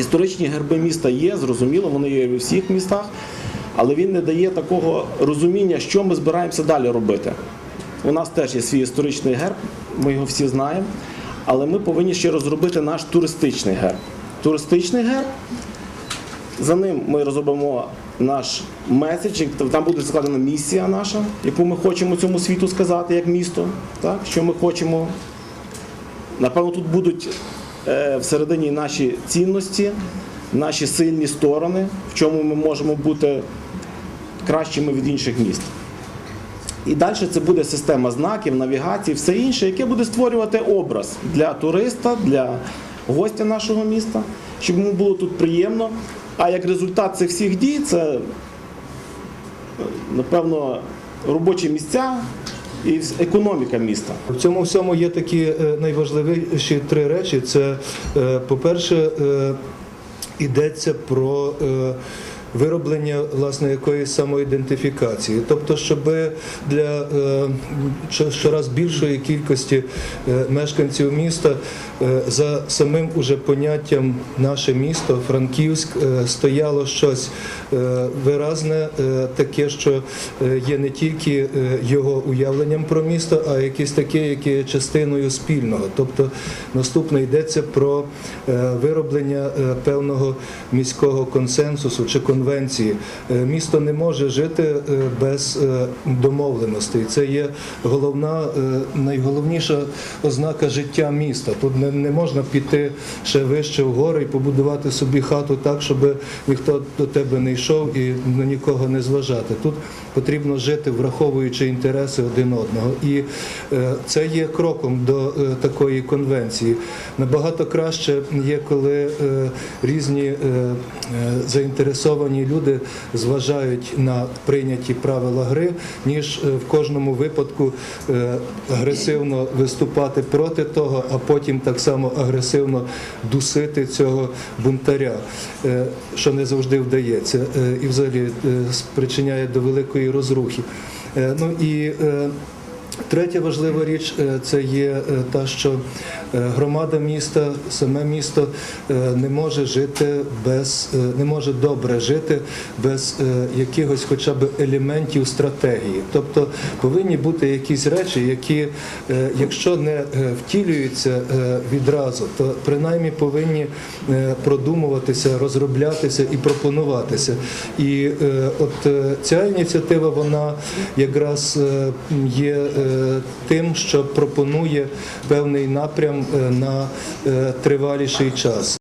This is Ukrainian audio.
Історичні герби міста є, зрозуміло, вони є в всіх містах, але він не дає такого розуміння, що ми збираємося далі робити. У нас теж є свій історичний герб, ми його всі знаємо, але ми повинні ще розробити наш туристичний герб. Туристичний герб за ним ми розробимо наш меседж, там буде складена місія наша, яку ми хочемо цьому світу сказати як місто, так? що ми хочемо. Напевно, тут будуть всередині наші цінності, наші сильні сторони, в чому ми можемо бути кращими від інших міст. І далі це буде система знаків, навігації, все інше, яке буде створювати образ для туриста, для гостя нашого міста, щоб йому було тут приємно. А як результат цих всіх дій, це, е, напевно, робочі місця і економіка міста. В цьому всьому є такі е, найважливіші три речі. Це, е, по-перше, е, йдеться про вироблення власне якоїсь самоідентифікації. Тобто, щоб для е, що- щораз більшої кількості е, мешканців міста е, за самим уже поняттям наше місто, Франківськ, стояло щось виразне, таке, що є не тільки його уявленням про місто, а якесь таке, яке є частиною спільного. Тобто наступне йдеться про вироблення певного міського консенсусу чи конвенції. Е, Місто не може жити е, без е, домовленостей. Це є головна, найголовніша ознака життя міста. Тут не, можна піти ще вище в гори і побудувати собі хату так, щоб ніхто до тебе не йшов і на нікого не зважати. Тут потрібно жити, враховуючи інтереси один одного. І це є кроком до такої конвенції. Набагато краще є, коли різні е, е, люди зважають на прийняті правила гри, ніж е, в кожному випадку е, агресивно виступати проти того, а потім так само агресивно дусити цього бунтаря, е, що не завжди вдається, і взагалі спричиняє до великої розрухи. Ну і Третя важлива річ е, це є е, та, що е, громада міста, саме місто не може жити без, не може добре жити без якихось хоча б елементів стратегії. Тобто повинні бути якісь речі, які, якщо не втілюються відразу, то принаймні повинні продумуватися, розроблятися і пропонуватися. І от ця ініціатива, вона якраз є тим, що пропонує певний напрям е, на е, триваліший час.